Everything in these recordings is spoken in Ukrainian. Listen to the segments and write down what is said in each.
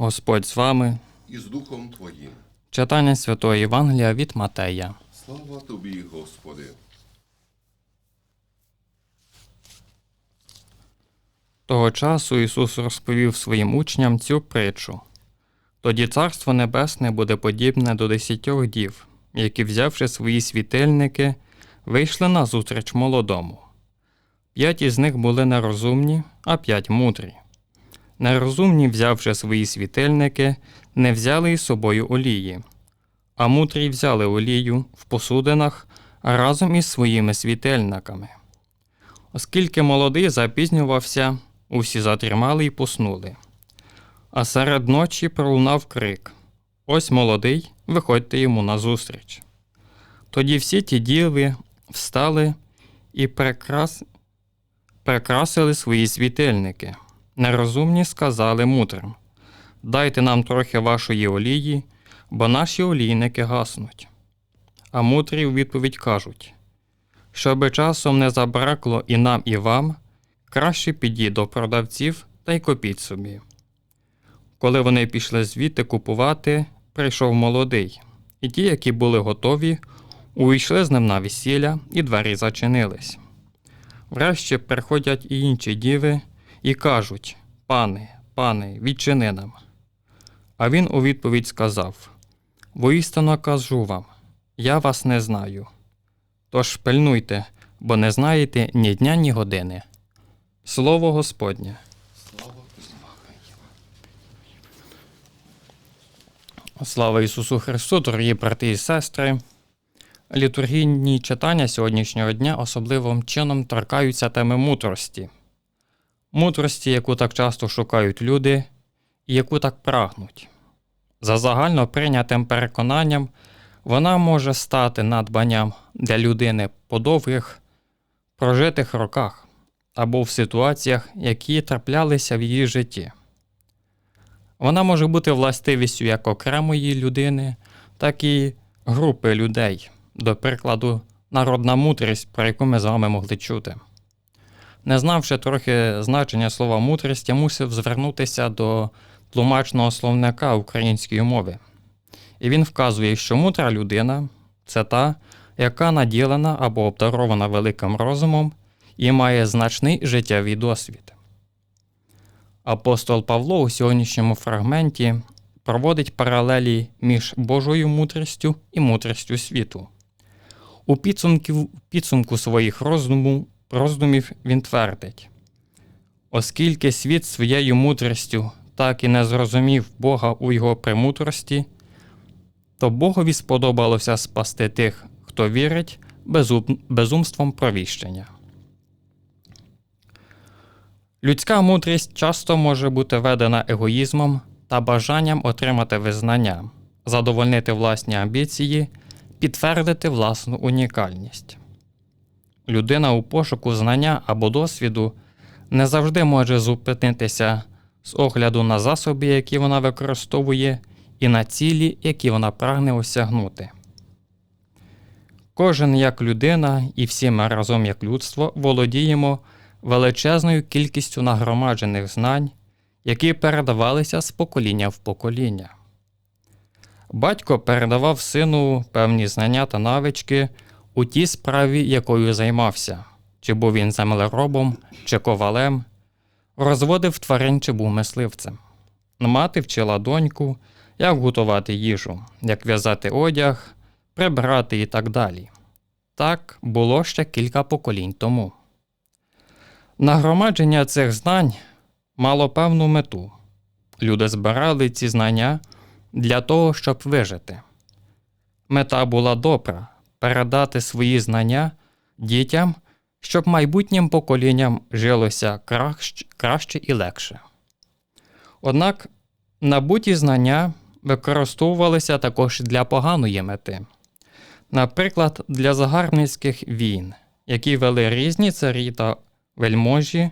Господь з вами. і з Духом Твоїм. Читання Святого Євангелія від Матея. Слава Тобі, Господи! Того часу Ісус розповів своїм учням цю притчу. Тоді Царство Небесне буде подібне до десятьох дів, які, взявши свої світильники, вийшли назустріч молодому. П'ять із них були нерозумні, а п'ять мудрі. Нерозумні, взявши свої світильники, не взяли із собою олії, а мудрі взяли олію в посудинах разом із своїми світильниками. Оскільки молодий запізнювався, усі затрімали й поснули. А серед ночі пролунав крик Ось молодий, виходьте йому назустріч. Тоді всі ті діви встали і прикрас... прикрасили свої світильники. Нерозумні сказали мудрим Дайте нам трохи вашої олії, бо наші олійники гаснуть. А мудрі у відповідь кажуть Щоби часом не забракло і нам, і вам, краще підіть до продавців та й купіть собі. Коли вони пішли звідти купувати, прийшов молодий, і ті, які були готові, увійшли з ним на весілля, і двері зачинились. Врешті приходять і інші діви і кажуть Пане, пане, відчини нам. А він у відповідь сказав Воістину кажу вам, я вас не знаю. Тож пильнуйте, бо не знаєте ні дня, ні години. Слово Господнє. Слава Ісусу Христу, дорогі брати і сестри. Літургійні читання сьогоднішнього дня особливим чином торкаються теми мудрості. Мудрості, яку так часто шукають люди і яку так прагнуть. За загально прийнятим переконанням, вона може стати надбанням для людини по довгих прожитих роках або в ситуаціях, які траплялися в її житті. Вона може бути властивістю як окремої людини, так і групи людей, до прикладу, народна мудрість, про яку ми з вами могли чути. Не знавши трохи значення слова мудрість, я мусив звернутися до тлумачного словника української мови. І він вказує, що мудра людина це та, яка наділена або обдарована великим розумом і має значний життєвий досвід. Апостол Павло у сьогоднішньому фрагменті проводить паралелі між Божою мудрістю і мудрістю світу. У підсумку, підсумку своїх роздуму, роздумів він твердить: оскільки світ своєю мудрістю так і не зрозумів Бога у його премудрості, то Богові сподобалося спасти тих, хто вірить безум, безумством провіщення. Людська мудрість часто може бути ведена егоїзмом та бажанням отримати визнання, задовольнити власні амбіції, підтвердити власну унікальність. Людина у пошуку знання або досвіду не завжди може зупинитися з огляду на засоби, які вона використовує, і на цілі, які вона прагне осягнути. Кожен як людина і всі ми разом як людство володіємо величезною кількістю нагромаджених знань, які передавалися з покоління в покоління. Батько передавав сину певні знання та навички у тій справі, якою займався, чи був він землеробом, чи ковалем, розводив тварин чи був мисливцем. Мати вчила доньку, як готувати їжу, як в'язати одяг, прибрати і так далі. Так було ще кілька поколінь тому. Нагромадження цих знань мало певну мету. Люди збирали ці знання для того, щоб вижити. Мета була добра передати свої знання дітям, щоб майбутнім поколінням жилося краще, і легше. Однак набуті знання використовувалися також для поганої мети, наприклад, для загарбницьких війн, які вели різні царі та вельможі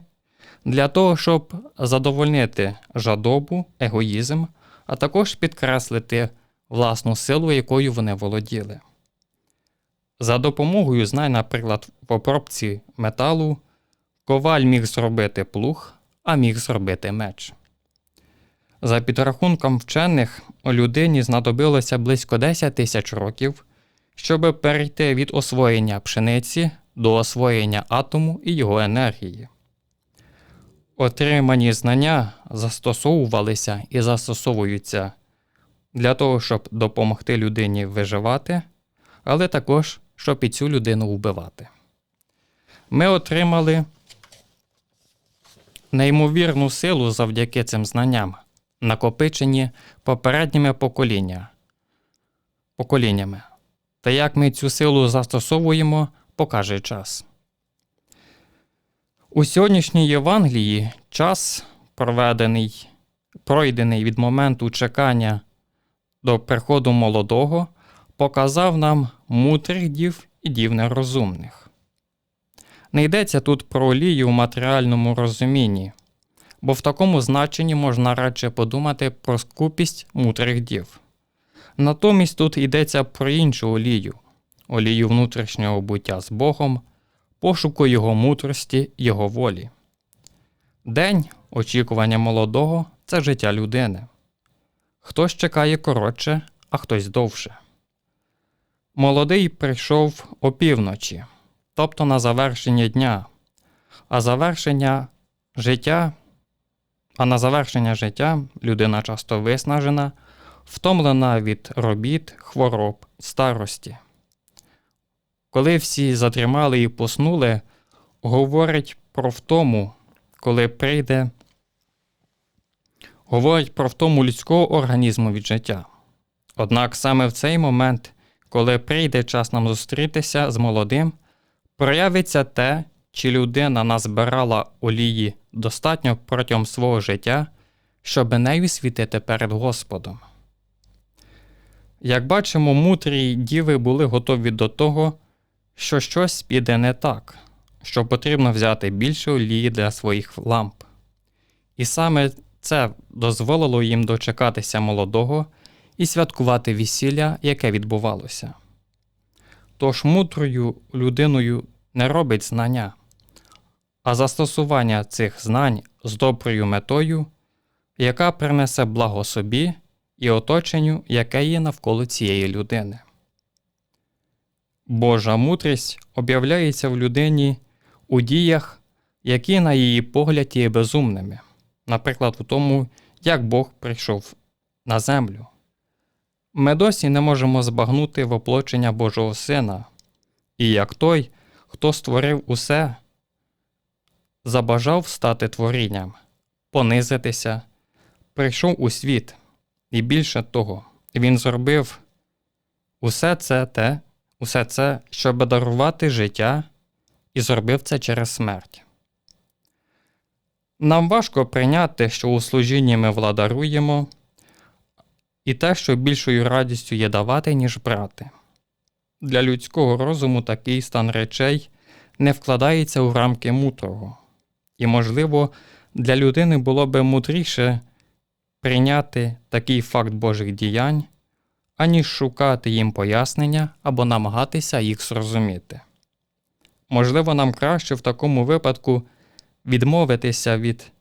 для того, щоб задовольнити жадобу, егоїзм, а також підкреслити власну силу, якою вони володіли. За допомогою знань, наприклад, в обробці металу, коваль міг зробити плуг, а міг зробити меч. За підрахунком вчених, людині знадобилося близько 10 тисяч років, щоб перейти від освоєння пшениці до освоєння атому і його енергії. Отримані знання застосовувалися і застосовуються для того, щоб допомогти людині виживати, але також щоб і цю людину вбивати. Ми отримали неймовірну силу завдяки цим знанням, накопичені попередніми покоління, поколіннями. Та як ми цю силу застосовуємо, покаже час. У сьогоднішній Євангелії час, проведений, пройдений від моменту чекання до приходу молодого, показав нам мудрих дів і дів нерозумних. Не йдеться тут про олію в матеріальному розумінні, бо в такому значенні можна радше подумати про скупість мудрих дів. Натомість тут йдеться про іншу олію олію внутрішнього буття з Богом, пошуку Його мудрості, Його волі. День очікування молодого це життя людини. Хтось чекає коротше, а хтось довше. Молодий прийшов опівночі, тобто на завершення дня, а завершення життя, а на завершення життя людина часто виснажена, втомлена від робіт, хвороб, старості. Коли всі затримали і поснули, говорить про втому, коли прийде, говорить про втому людського організму від життя. Однак саме в цей момент, коли прийде час нам зустрітися з молодим, проявиться те, чи людина назбирала олії достатньо протягом свого життя, щоб нею світити перед Господом. Як бачимо, мудрі діви були готові до того, що щось піде не так, що потрібно взяти більше олії для своїх ламп. І саме це дозволило їм дочекатися молодого і святкувати весілля, яке відбувалося. Тож мудрою людиною не робить знання, а застосування цих знань з доброю метою, яка принесе благо собі і оточенню, яке є навколо цієї людини. Божа мудрість об'являється в людині у діях, які, на її погляд, є безумними, наприклад, у тому, як Бог прийшов на землю. Ми досі не можемо збагнути воплочення Божого Сина, і як той, хто створив усе, забажав стати творінням, понизитися, прийшов у світ, і більше того, він зробив усе це те, усе це, щоб дарувати життя, і зробив це через смерть. Нам важко прийняти, що у служінні ми владаруємо, і те, що більшою радістю є давати, ніж брати. Для людського розуму такий стан речей не вкладається у рамки мудрого, і, можливо, для людини було би мудріше прийняти такий факт Божих діянь, аніж шукати їм пояснення або намагатися їх зрозуміти. Можливо, нам краще в такому випадку відмовитися від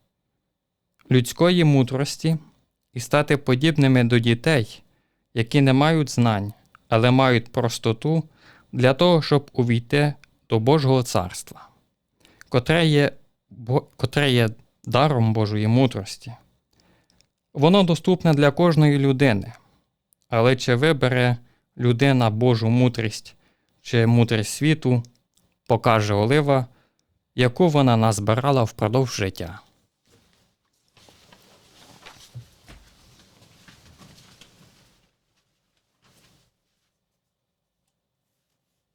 людської мудрості і стати подібними до дітей, які не мають знань, але мають простоту для того, щоб увійти до Божого царства, котре є, котре є даром Божої мудрості. Воно доступне для кожної людини, але чи вибере людина Божу мудрість чи мудрість світу, покаже олива, яку вона назбирала впродовж життя.